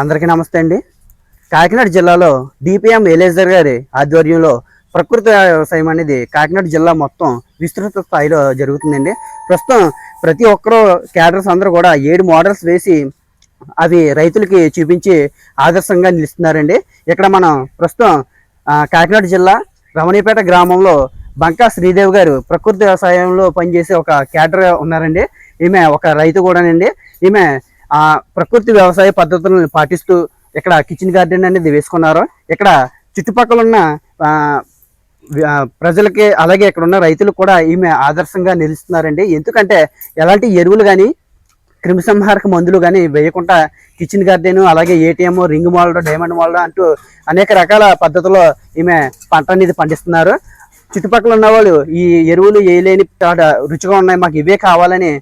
అందరికీ నమస్తే అండి. కాకినాడ జిల్లాలో డిపిఎం ఎలేజర్ గారి ఆధ్వర్యంలో ప్రకృతి వ్యవసాయం అనేది కాకినాడ జిల్లా మొత్తం విస్తృత స్థాయిలో జరుగుతుందండి. ప్రస్తుతం ప్రతి ఒక్కరూ క్యాడర్స్ అందరూ కూడా ఏడు మోడల్స్ వేసి అవి రైతులకి చూపించి ఆదర్శంగా నిలుస్తున్నారండి. ఇక్కడ మనం ప్రస్తుతం కాకినాడ జిల్లా రమణీపేట గ్రామంలో బంకా శ్రీదేవి గారు ప్రకృతి వ్యవసాయంలో పనిచేసే ఒక క్యాడర్ ఉన్నారండి. ఈమె ఒక రైతు కూడానండి. ఈమె ఆ ప్రకృతి వ్యవసాయ పద్ధతులను పాటిస్తూ ఇక్కడ కిచెన్ గార్డెన్ అనేది వేసుకున్నారు. ఇక్కడ చుట్టుపక్కల ఉన్న ప్రజలకి అలాగే ఇక్కడ ఉన్న రైతులు కూడా ఈమె ఆదర్శంగా నిలుస్తున్నారండి. ఎందుకంటే ఎలాంటి ఎరువులు కానీ క్రిమిసంహారక మందులు కానీ వేయకుండా కిచెన్ గార్డెన్ అలాగే ATM ring mould diamond mould అంటూ అనేక రకాల పద్ధతుల్లో ఈమె పంట అనేది పండిస్తున్నారు. చుట్టుపక్కల ఉన్న వాళ్ళు ఈ ఎరువులు వేయలేని రుచిగా ఉన్నాయి మాకు ఇవే కావాలని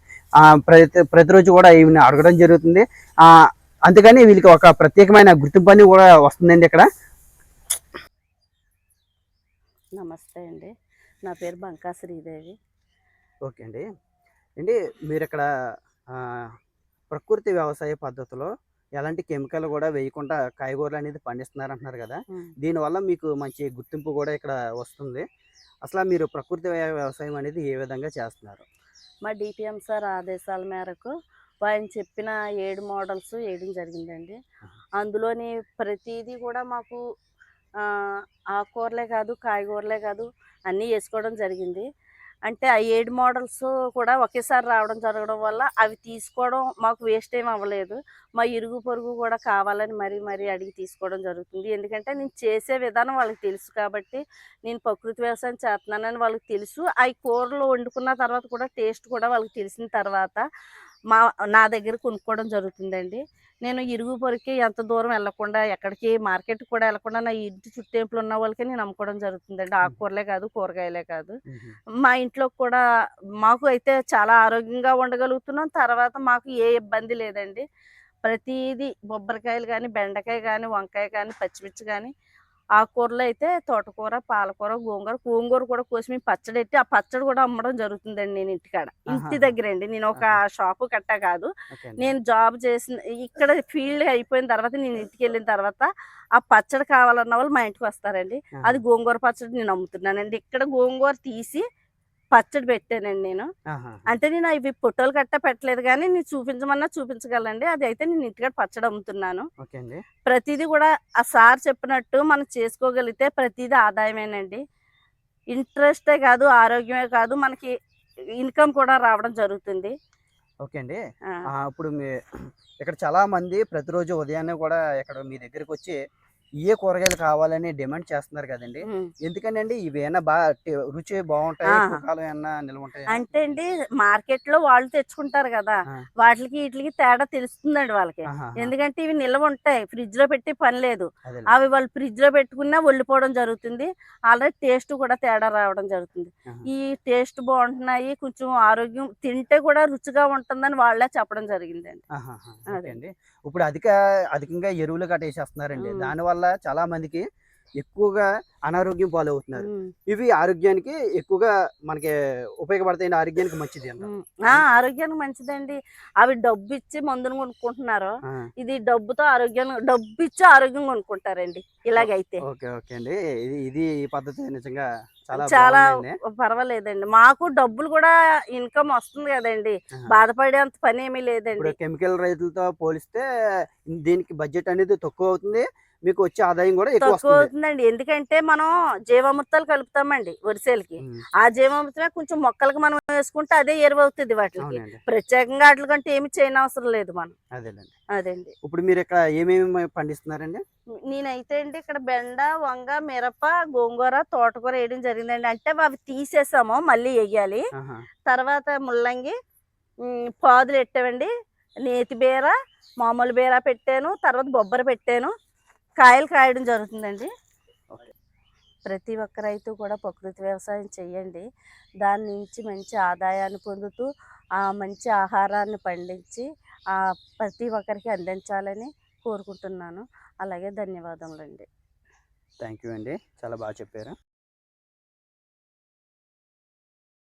ప్రతి ప్రతిరోజు కూడా ఈమెను అడగడం జరుగుతుంది. ఆ, అందుకని వీళ్ళకి ఒక ప్రత్యేకమైన గుర్తింపు అని కూడా వస్తుందండి ఇక్కడ. నమస్తే అండి. నా పేరు బంకా శ్రీదేవి. ఓకే అండి. అండి మీరు ఇక్కడ ప్రకృతి వ్యవసాయ పద్ధతిలో ఎలాంటి కెమికల్ కూడా వేయకుండా కాయగూరలు అనేది పండిస్తున్నారు అంటున్నారు కదా దీనివల్ల మీకు మంచి గుర్తింపు కూడా ఇక్కడ వస్తుంది. అసలు మీరు ప్రకృతి వ్య- వ్యవసాయం అనేది ఏ విధంగా చేస్తున్నారు? మా డిపిఎం సార్ ఆదేశాల మేరకు ఆయన చెప్పిన ఏడు మోడల్స్ వేయడం జరిగిందండి. అందులోని ప్రతిదీ కూడా మాకు ఆకుకూరలే కాదు కాయగూరలే కాదు అన్నీ వేసుకోవడం జరిగింది. అంటే ఆ ఏడు మోడల్స్ కూడా ఒకేసారి రావడం జరగడం వల్ల అవి తీసుకోవడం మాకు వేస్ట్ ఏం అవ్వలేదు. మా ఇరుగు పొరుగు కూడా కావాలని మరీ మరీ అడిగి తీసుకోవడం జరుగుతుంది. ఎందుకంటే నేను చేసే విధానం వాళ్ళకి తెలుసు కాబట్టి నేను ప్రకృతి వ్యవసాయం చేస్తున్నానని వాళ్ళకి తెలుసు. అవి కూరలు వండుకున్న తర్వాత కూడా టేస్ట్ కూడా వాళ్ళకి తెలిసిన తర్వాత మా నా దగ్గర కొనుక్కోవడం జరుగుతుందండి. నేను ఇరుగు పొరికి ఎంత దూరం వెళ్ళకుండా ఎక్కడికి మార్కెట్ కూడా వెళ్ళకుండా నా ఇంటి చుట్టేంపులు ఉన్న వాళ్ళకి నేను అమ్ముకోవడం జరుగుతుందండి. ఆకుకూరలే కాదు కూరగాయలే కాదు. మా ఇంట్లో కూడా మాకు అయితే చాలా ఆరోగ్యంగా ఉండగలుగుతున్నాం. తర్వాత మాకు ఏ ఇబ్బంది లేదండి. ప్రతిదీ బొబ్బరికాయలు కానీ బెండకాయ కానీ వంకాయ కానీ పచ్చిమిర్చి కానీ ఆకుకూరలు అయితే తోటకూర పాలకూర గోంగూర గోంగూర కూడా కోసి మేము పచ్చడి ఎట్టి ఆ పచ్చడి కూడా అమ్మడం జరుగుతుందండి నేను ఇంటికాడ ఇంటి. దగ్గర అండి నేను ఒక. షాపు కట్ట కాదు. నేను జాబ్ చేసిన ఇక్కడ ఫీల్డ్ అయిపోయిన తర్వాత నేను ఇంటికి వెళ్ళిన తర్వాత ఆ పచ్చడి కావాలన్న వాళ్ళు మా ఇంటికి వస్తారండి. అది గోంగూర పచ్చడి నేను అమ్ముతున్నానండి ఇక్కడ గోంగూర తీసి పచ్చడి పెట్టానండి నేను. అంటే నేను ఇవి ఫోటోలు గట్టా పెట్టలేదు కానీ నేను చూపించమన్నా చూపించగలండి అది అయితే నేను ఇంటికాడ పచ్చడి అమ్ముతున్నాను. ప్రతిదీ కూడా ఆ సార్ చెప్పినట్టు మనం చేసుకోగలిగితే ప్రతిదీ ఆదాయమేనండి. ఇంట్రెస్టే కాదు ఆరోగ్యమే కాదు మనకి ఇన్కమ్ కూడా రావడం జరుగుతుంది. ఓకే అండి. ఇప్పుడు మీ ఇక్కడ చాలా మంది ప్రతిరోజు ఉదయాన్నే కూడా ఇక్కడ మీ దగ్గరికి వచ్చి ఏ కూరగాయలు కావాలని డిమాండ్ చేస్తున్నారు కదండి. ఉమ్. ఎందుకండి ఇవేనా బాగా రుచి బాగుంటాయి? ఏమన్నా నిల్వ ఉంటాయి? అంటే అండి మార్కెట్లో వాళ్ళు తెచ్చుకుంటారు కదా. వాటికి వీటికి తేడా తెలుస్తుందండి వాళ్ళకి. ఎందుకంటే ఇవి నిల్వ ఉంటాయి. ఫ్రిడ్జ్లో పెట్టి పని లేదు. అవి వాళ్ళు ఫ్రిడ్జ్లో పెట్టుకున్నా ఒళ్ళిపోవడం జరుగుతుంది. ఆల్రెడీ టేస్ట్ కూడా తేడా రావడం జరుగుతుంది. ఈ టేస్ట్ బాగుంటున్నాయి కొంచెం ఆరోగ్యం తింటే కూడా రుచిగా ఉంటుందని వాళ్ళే చెప్పడం జరిగిందండి. ఇప్పుడు అధిక అధికంగా ఎరువులు కట్టేసేస్తున్నారండి. ఉమ్. దానివల్ల చాలా మందికి ఎక్కువగా అనారోగ్యం పాలవుతున్నారు. ఇవి ఆరోగ్యానికి ఎక్కువగా మనకి ఉపయోగపడతాయి ఆరోగ్యానికి మంచిది ఆరోగ్యానికి మంచిదండి. అవి డబ్బు ఇచ్చి మందును కొనుక్కుంటున్నారు. ఇది డబ్బుతో ఆరోగ్యాన్ని డబ్బు ఇచ్చి ఆరోగ్యం కొనుక్కుంటారండి. ఇలాగైతే. ఓకే ఓకే అండి. ఇది ఈ పద్ధతి నిజంగా చాలా. పర్వాలేదండి. మాకు డబ్బులు కూడా ఇన్కమ్ వస్తుంది కదండి. బాధపడేంత పని ఏమీ లేదండి కెమికల్ రైతులతో పోలిస్తే దీనికి బడ్జెట్ అనేది తక్కువ అవుతుంది. మీకు వచ్చే ఆదాయం కూడా ఎక్కువ అవుతుందండి ఎందుకంటే మనం జీవామృతాలు కలుపుతామండి వరిసేలకి. ఆ జీవామృతమే కొంచెం మొక్కలకి మనం వేసుకుంటే అదే ఎరువు అవుతుంది వాటికి ప్రత్యేకంగా వాటి కంటే ఏమి చేయనవసరం లేదు మనం. అదేనండి అదండి. ఇప్పుడు మీరు ఇక్కడ ఏమేమి పండిస్తున్నారండి? నేనైతే అండి ఇక్కడ బెండ వంగ మిరప గోంగూర తోటకూర వేయడం జరిగిందండి. అంటే అవి తీసేసాము మళ్ళీ వేయాలి. తర్వాత ముల్లంగి పాదులు పెట్టామండి. నేతి బీర మామూలు బీర పెట్టాను. తర్వాత బొబ్బర పెట్టాను. కాయలు కాయడం జరుగుతుందండి. ప్రతి ఒక్క రైతు కూడా ప్రకృతి వ్యవసాయం చేయండి దాని నుంచి మంచి ఆదాయాన్ని పొందుతూ ఆ మంచి ఆహారాన్ని పండించి ఆ ప్రతి ఒక్కరికి అందించాలని కోరుకుంటున్నాను. అలాగే ధన్యవాదములండి. థ్యాంక్ యూ అండి. చాలా బాగా చెప్పారు.